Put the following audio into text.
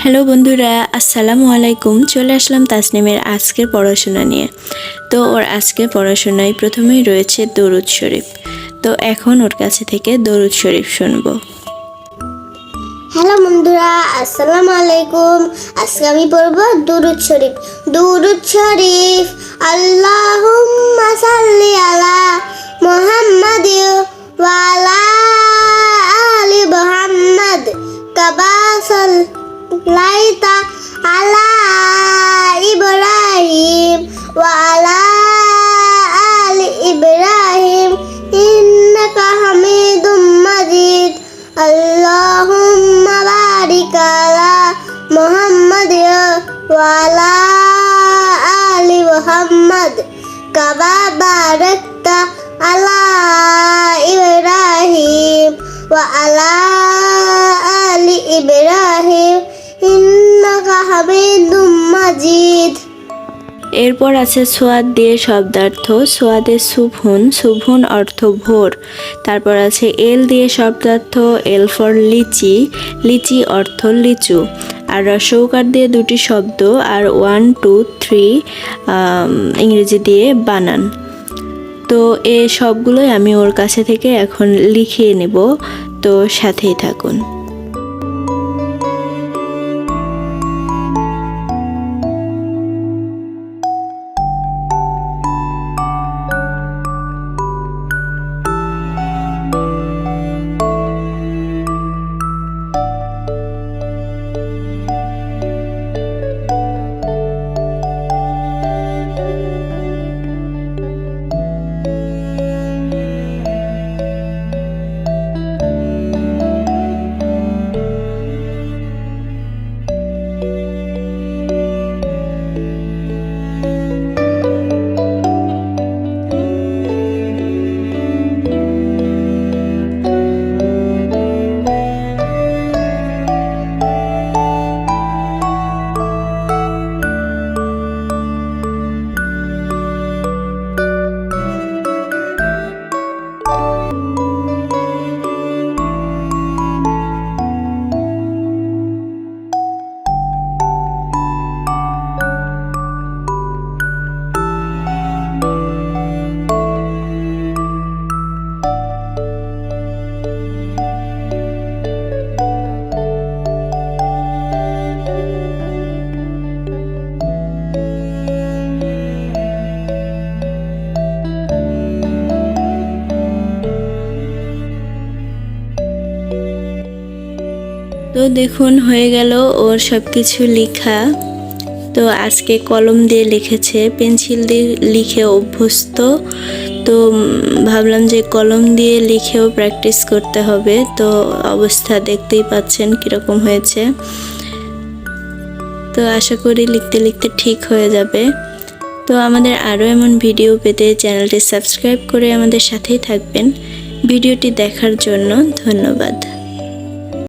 Hello বন্ধুরা, আসসালামু আলাইকুম। চলে আসলাম তাসনিমের আজকের পড়াশোনা নিয়ে। তো ওর আজকের পড়াশোনায় প্রথমেই রয়েছে দরুদ শরীফ। তো এখন ওর কাছে থেকে দরুদ শরীফ শুনব। হ্যালো বন্ধুরা, আসসালামু আলাইকুম। আজকে আমি পড়ব দুরুদ শরীফ। দুরুদ শরীফ, আল্লাহুম্মা লাইতা আলা ইব্রাহিম ওয়া আলা আল ইব্রাহিম ইন্নাকা হামিদুম মাজিদ। আল্লাহুম্মা বারিক আলা মুহাম্মাদ ওয়া আলা মুহাম্মাদ। কাবা বারাকতা আলা এরপর আছে সোয়াদ দিয়ে শব্দার্থ, সোয়াদে শুভন শুভন অর্থ ভোর। তারপর আছে এল দিয়ে শব্দার্থ, এল ফর লিচি লিচি অর্থ লিচু। আর রসৌকার দিয়ে দুটি শব্দ, আর ওয়ান, টু, থ্রি ইংরেজি দিয়ে বানান। তো এ সবগুলোই আমি ওর কাছে থেকে এখন লিখিয়ে নেব। তো সাথেই থাকুন। তো দেখুন, হয়ে গেল ওর সব কিছু লেখা। তো আজকে কলম দিয়ে লিখেছে, পেন্সিল দিয়ে লিখে অভ্যস্ত। তো ভাবলাম যে কলম দিয়ে লিখেও প্র্যাকটিস করতে হবে। তো অবস্থা দেখতেই পাচ্ছেন কীরকম হয়েছে। তো আশা করি লিখতে লিখতে ঠিক হয়ে যাবে। তো আমাদের আরও এমন ভিডিও পেতে চ্যানেলটি সাবস্ক্রাইব করে আমাদের সাথেই থাকবেন। ভিডিওটি দেখার জন্য ধন্যবাদ।